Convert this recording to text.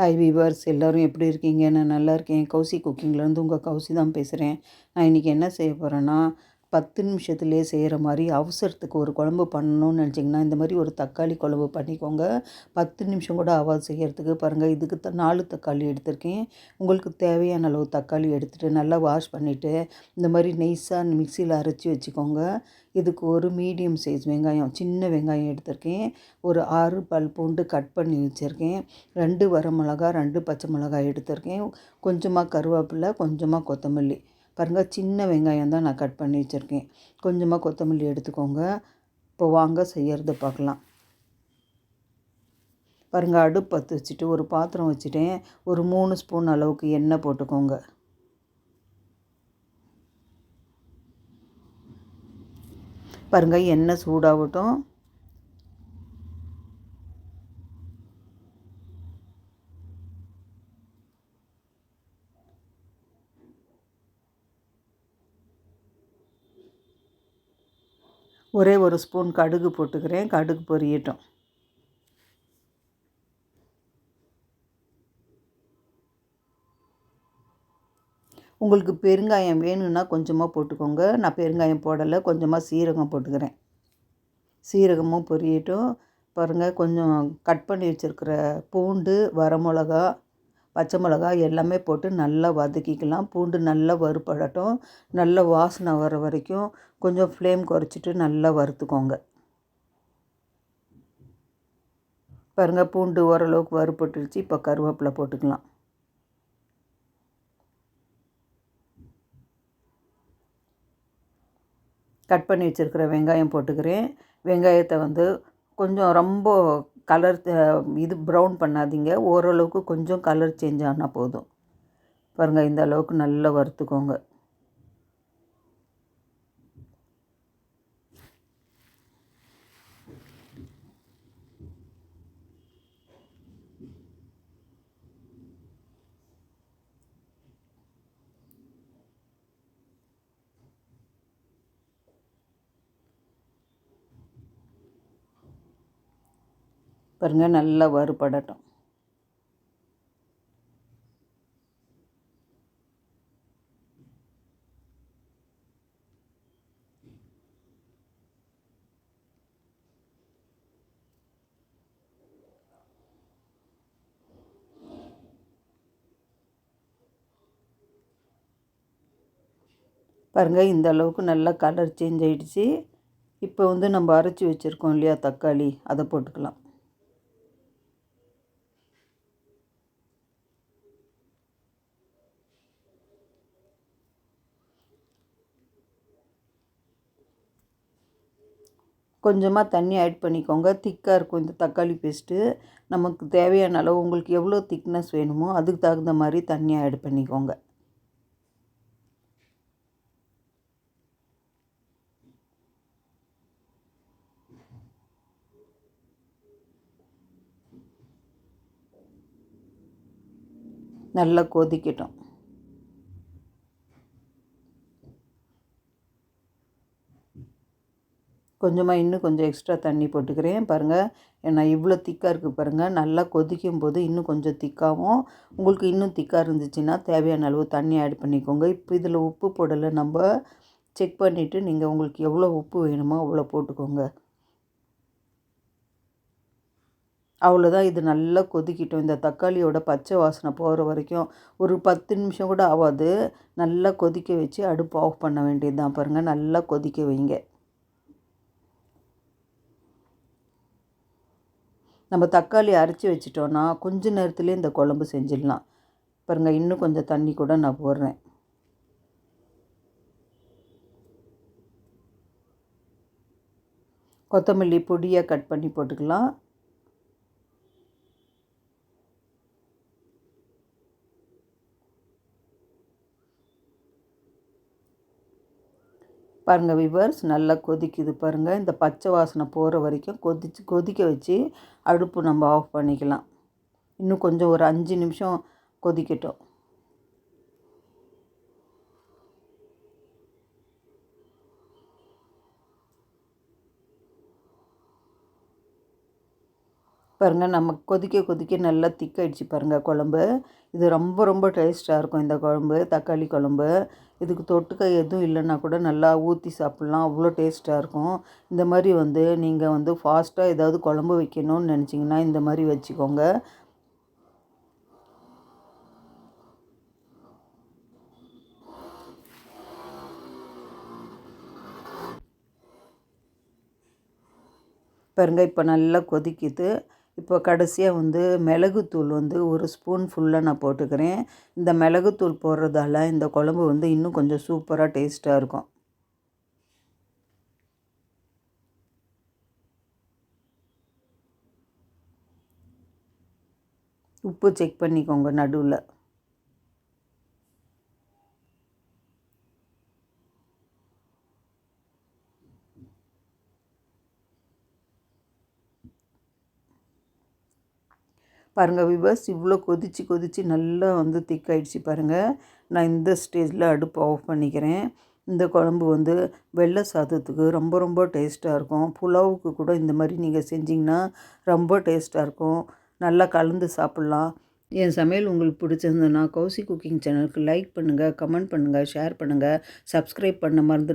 Hi viewers எல்லோரும் எப்படி இருக்கீங்க? நான் நல்லா இருக்கேன். கௌசி குக்கிங்லேருந்து உங்கள் கௌசி தான் பேசுகிறேன் நான் இன்றைக்கி என்ன செய்ய போகிறேன்னா பத்து நிமிஷத்துலேயே செய்கிற மாதிரி அவசரத்துக்கு ஒரு குழம்பு பண்ணணும்னு நினச்சிங்கன்னா இந்த மாதிரி ஒரு தக்காளி குழம்பு பண்ணிக்கோங்க. பத்து நிமிஷம் கூட ஆவாது செய்கிறதுக்கு. பாருங்கள் இதுக்கு த நாலு தக்காளி எடுத்திருக்கேன். உங்களுக்கு தேவையான அளவு தக்காளி எடுத்துகிட்டு நல்லா வாஷ் பண்ணிவிட்டு இந்த மாதிரி நெய்ஸாக மிக்சியில் அரைச்சி வச்சுக்கோங்க. இதுக்கு ஒரு மீடியம் சைஸ் வெங்காயம் சின்ன வெங்காயம் எடுத்திருக்கேன். ஒரு ஆறு பல் பூண்டு கட் பண்ணி வச்சுருக்கேன். ரெண்டு வரமிளகா ரெண்டு பச்சை மிளகாய் எடுத்திருக்கேன். கொஞ்சமாக கருவேப்பிலை கொஞ்சமாக கொத்தமல்லி. பாருங்கள் சின்ன வெங்காயம் தான் நான் கட் பண்ணி வச்சுருக்கேன். கொஞ்சமாக கொத்தமல்லி எடுத்துக்கோங்க. இப்போ வாங்க செய்யறது பார்க்கலாம். பாருங்கள் அடுப்பு பற்ற வச்சுட்டு ஒரு பாத்திரம் வச்சுட்டேன். ஒரு மூணு ஸ்பூன் அளவுக்கு எண்ணெய் போட்டுக்கோங்க. பாருங்கள் எண்ணெய் சூடாகட்டும். ஒரே ஒரு ஸ்பூன் கடுகு போட்டுக்கிறேன். கடுகு பொரியட்டும். உங்களுக்கு பெருங்காயம் வேணும்னா கொஞ்சமாக போட்டுக்கோங்க. நான் பெருங்காயம் போடலை கொஞ்சமாக சீரகம் போட்டுக்கிறேன். சீரகமும் பொரியட்டும். பாருங்கள் கொஞ்சம் கட் பண்ணி வச்சுருக்கிற பூண்டு வரமிளகா பச்சை மிளகா எல்லாமே போட்டு நல்லா வதக்கிக்கலாம். பூண்டு நல்லா வறுப்படட்டும். நல்லா வாசனை வர வரைக்கும் கொஞ்சம் ஃப்ளேம் குறைச்சிட்டு நல்லா வறுத்துக்கோங்க. பாருங்கள் பூண்டு ஓரளவுக்கு வறுப்பட்டுருச்சு இப்போ கருவேப்பிலை போட்டுக்கலாம். கட் பண்ணி வச்சுருக்கிற வெங்காயம் போட்டுக்கிறேன். வெங்காயத்தை வந்து கொஞ்சம் ரொம்ப கலர் இது ப்ரௌன் பண்ணாதீங்க. ஓரளவுக்கு கொஞ்சம் கலர் சேஞ்ச் ஆனால் போதும். பாருங்கள் இந்த அளவுக்கு நல்லா வறுத்துக்கோங்க. பாருங்கள் நல்லா வறுபடட்டும். பாருங்கள் இந்த அளவுக்கு நல்லா கலர் சேஞ்ச் ஆகிடுச்சு இப்போ வந்து நம்ம அரைச்சி வச்சுருக்கோம் இல்லையா தக்காளி அதை போட்டுக்கலாம். கொஞ்சமாக தண்ணி ஆட் பண்ணிக்கோங்க. திக்காக இருக்கும் இந்த தக்காளி பேஸ்ட்டு நமக்கு தேவையான அளவு உங்களுக்கு எவ்வளோ திக்னஸ் வேணுமோ அதுக்கு தகுந்த மாதிரி தண்ணி ஆட் பண்ணிக்கோங்க. நல்லா கொதிக்கட்டும். கொஞ்சமாக இன்னும் கொஞ்சம் எக்ஸ்ட்ரா தண்ணி போட்டுக்கிறேன். பாருங்கள் நான் இவ்வளோ திக்காக இருக்குது பாருங்கள் நல்லா கொதிக்கும் போது இன்னும் கொஞ்சம் திக்காகவும் உங்களுக்கு இன்னும் திக்காக இருந்துச்சுன்னா தேவையான அளவு தண்ணி ஆட் பண்ணிக்கோங்க. இப்போ இதில் உப்பு போடலை நம்ம செக் பண்ணிவிட்டு நீங்கள் உங்களுக்கு எவ்வளோ உப்பு வேணுமோ அவ்வளோ போட்டுக்கோங்க. அவ்வளோதான் இது நல்லா கொதிக்கிட்டோம். இந்த தக்காளியோட பச்சை வாசனை போகிற வரைக்கும் ஒரு பத்து நிமிஷம் கூட ஆகாது. நல்லா கொதிக்க வச்சு அடுப்பு ஆஃப் பண்ண வேண்டியது தான் பாருங்கள் நல்லா கொதிக்க வைங்க. நம்ம தக்காளி அரைச்சி வச்சிட்டோன்னா கொஞ்ச நேரத்துலேயே இந்த குழம்பு செஞ்சிடலாம். பாருங்கள் இன்னும் கொஞ்சம் தண்ணி கூட நான் போடுறேன். கொத்தமல்லி பொடியாக கட் பண்ணி போட்டுக்கலாம். பாருங்கள் விவர்ஸ் நல்லா கொதிக்குது பாருங்கள் இந்த பச்சை வாசனை போகிற வரைக்கும் கொதிச்சு கொதிக்க வச்சு அடுப்பு நம்ம ஆஃப் பண்ணிக்கலாம். இன்னும் கொஞ்சம் ஒரு அஞ்சு நிமிஷம் கொதிக்கட்டும். பாருங்கள் நம்ம கொதிக்க கொதிக்க நல்லா திக்காயிடுச்சு பாருங்கள் குழம்பு. இது ரொம்ப ரொம்ப டேஸ்ட்டாக இருக்கும் இந்த குழம்பு தக்காளி குழம்பு. இதுக்கு தொட்டுக்க எதுவும் இல்லைன்னா கூட நல்லா ஊற்றி சாப்பிட்லாம். அவ்வளோ டேஸ்ட்டாக இருக்கும். இந்த மாதிரி வந்து நீங்கள் வந்து ஃபாஸ்ட்டாக ஏதாவது குழம்பு வைக்கணும்னு நினச்சிங்கன்னா இந்த மாதிரி வச்சுக்கோங்க. பாருங்க இப்போ நல்லா கொதிக்குது. இப்போ கடைசியாக வந்து மிளகுத்தூள் வந்து ஒரு ஸ்பூன் ஃபுல்லாக நான் போட்டுக்கிறேன். இந்த மிளகுத்தூள் போடுறதால இந்த குழம்பு வந்து இன்னும் கொஞ்சம் சூப்பராக டேஸ்ட்டாக இருக்கும். உப்பு செக் பண்ணிக்கோங்க நடுவில். பாருங்கள் விவர்ஸ் இவ்வளோ கொதித்து கொதித்து நல்லா வந்து திக்காயிடுச்சு பாருங்கள் நான் இந்த ஸ்டேஜில் அடுப்பு ஆஃப் பண்ணிக்கிறேன். இந்த குழம்பு வந்து வெள்ளை சாதத்துக்கு ரொம்ப ரொம்ப டேஸ்ட்டாக இருக்கும். புலாவுக்கு கூட இந்த மாதிரி நீங்கள் செஞ்சிங்கன்னா ரொம்ப டேஸ்ட்டாக இருக்கும். நல்லா கலந்து சாப்பிட்லாம். என் சமையல் உங்களுக்கு பிடிச்சிருந்ததுன்னா கௌசி குக்கிங் சேனலுக்கு லைக் பண்ணுங்கள் கமெண்ட் பண்ணுங்கள் ஷேர் பண்ணுங்கள் சப்ஸ்கிரைப் பண்ண மறந்து